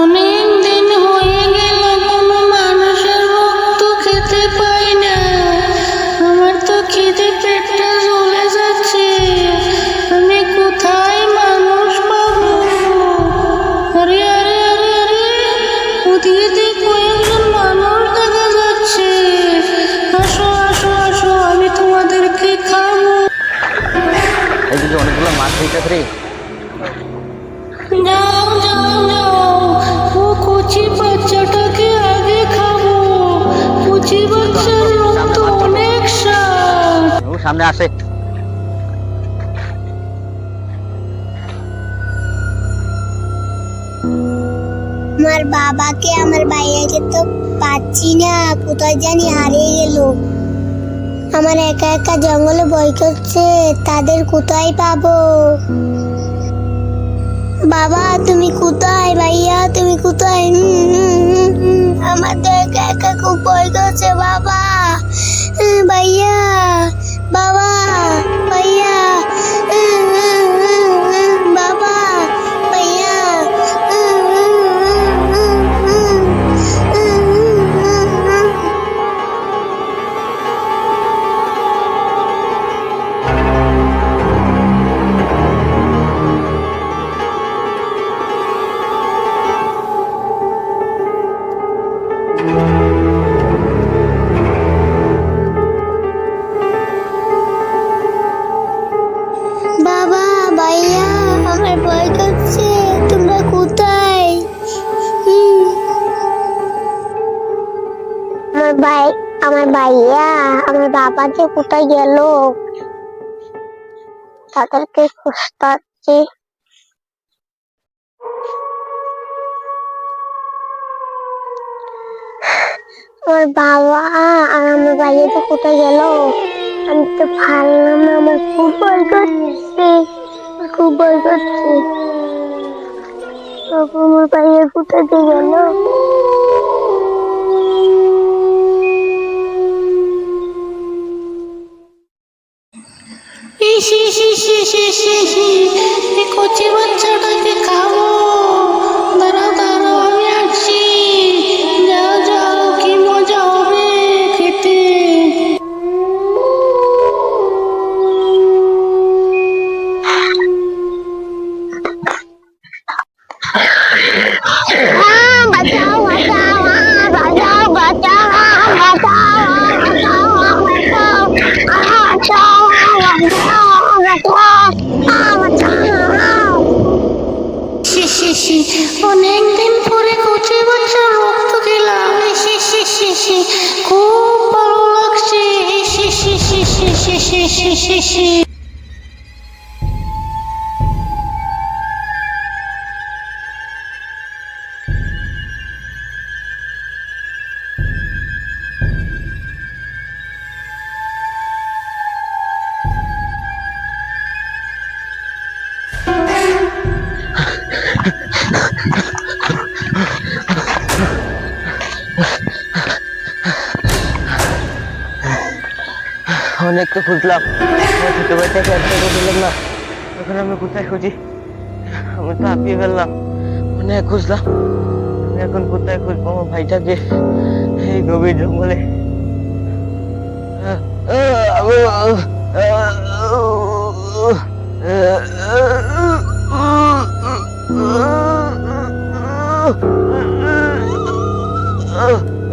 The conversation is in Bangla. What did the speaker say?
অনেক অনেকগুলো মাছ হইতেছে রে যাও যাও যাও ও কচি বাচ্চাটাকে আগে খাব। কচি বাচ্চার রক্ত অনেক স্বাদ। ও সামনে আসে। আমার বাবাকে আমার ভাইয়াকে তো পাচ্ছি না কোথায় জানি হারিয়ে গেল। আমার একা একা জঙ্গলে বই করছে তাদের কোথায় পাবো বাবা তুমি কোথায় ভাইয়া তুমি কোথায় আমার তো একা একা খুব ভয় করছে বাবা ভাই, আমার ভাইয়া, আমার বাবা যে কোথায় গেল? তাদেরকে খুঁজতে আমার বাবা আর আমার ভাইয়া তো কোথায় গেল, আমি তো ভাবলাম আমার খুব ভয় করছে খুব ভয় করছে। আমার ভাইয়া কোথায় গেল? কচি বাচ্চাটাকে খাব। অনেকদিন পরে কচি বাচ্চার রক্ত খেলাম খুব ভালো লাগছে অনেক তো খুঁজলাম ছোটো একটা খুঁজলাম না এখন আমি কোথায় খুঁজি আমি তো হাঁপিয়ে ফেললাম অনেক খুঁজলাম এখন কোথায় খুঁজবো আমার ভাইটাকে এই গভীর জঙ্গলে আহ,